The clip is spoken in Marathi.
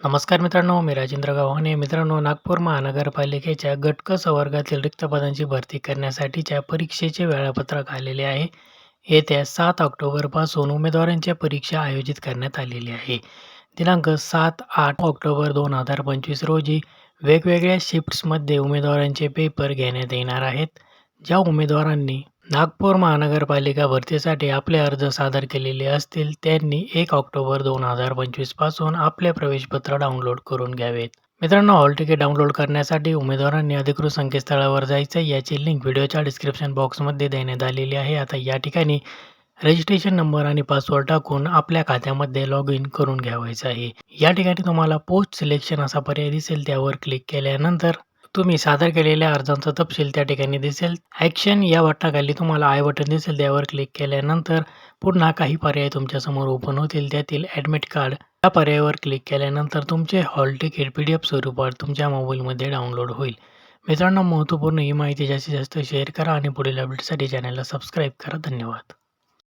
नमस्कार मित्रांनो मी राजेंद्र गव्हाणे मित्रांनो नागपूर महानगरपालिकेच्या गटक क संवर्गातील रिक्त पदांची भरती करण्यासाठीच्या परीक्षेचे वेळापत्रक आलेले आहे. येत्या सात ऑक्टोबरपासून उमेदवारांच्या परीक्षा आयोजित करण्यात आलेली आहे. दिनांक सात आठ ऑक्टोबर दोन हजार पंचवीस रोजी वेगवेगळ्या शिफ्ट्समध्ये उमेदवारांचे पेपर घेण्यात येणार आहेत. ज्या उमेदवारांनी नागपूर महानगरपालिका भरतीसाठी आपले अर्ज सादर केलेले असतील त्यांनी एक ऑक्टोबर दोन हजार पंचवीसपासून आपले प्रवेशपत्र डाउनलोड करून घ्यावेत. मित्रांनो हॉल तिकीट डाउनलोड करण्यासाठी उमेदवारांनी अधिकृत संकेतस्थळावर जायचं याची लिंक व्हिडिओच्या डिस्क्रिप्शन बॉक्समध्ये देण्यात आलेली आहे. आता या ठिकाणी रजिस्ट्रेशन नंबर आणि पासवर्ड टाकून आपल्या खात्यामध्ये लॉग इन करून घ्यावायचं आहे. या ठिकाणी तुम्हाला पोस्ट सिलेक्शन असा पर्याय दिसेल त्यावर क्लिक केल्यानंतर तुम्ही सादर केलेल्या अर्जांचा तपशील त्या ठिकाणी दिसेल. ॲक्शन या बटणाखाली तुम्हाला आय बटन दिसेल. त्यावर क्लिक केल्यानंतर पुन्हा काही पर्याय तुमच्यासमोर ओपन होतील. त्यातील ॲडमिट कार्ड या पर्यायावर क्लिक केल्यानंतर तुमचे hall ticket P D F स्वरूपात तुमच्या मोबाईलमध्ये डाउनलोड होईल. मित्रांनो महत्त्वपूर्ण ही माहिती जास्तीत जास्त शेअर करा आणि पुढील अपडेटसाठी चॅनलला सबस्क्राईब करा. धन्यवाद.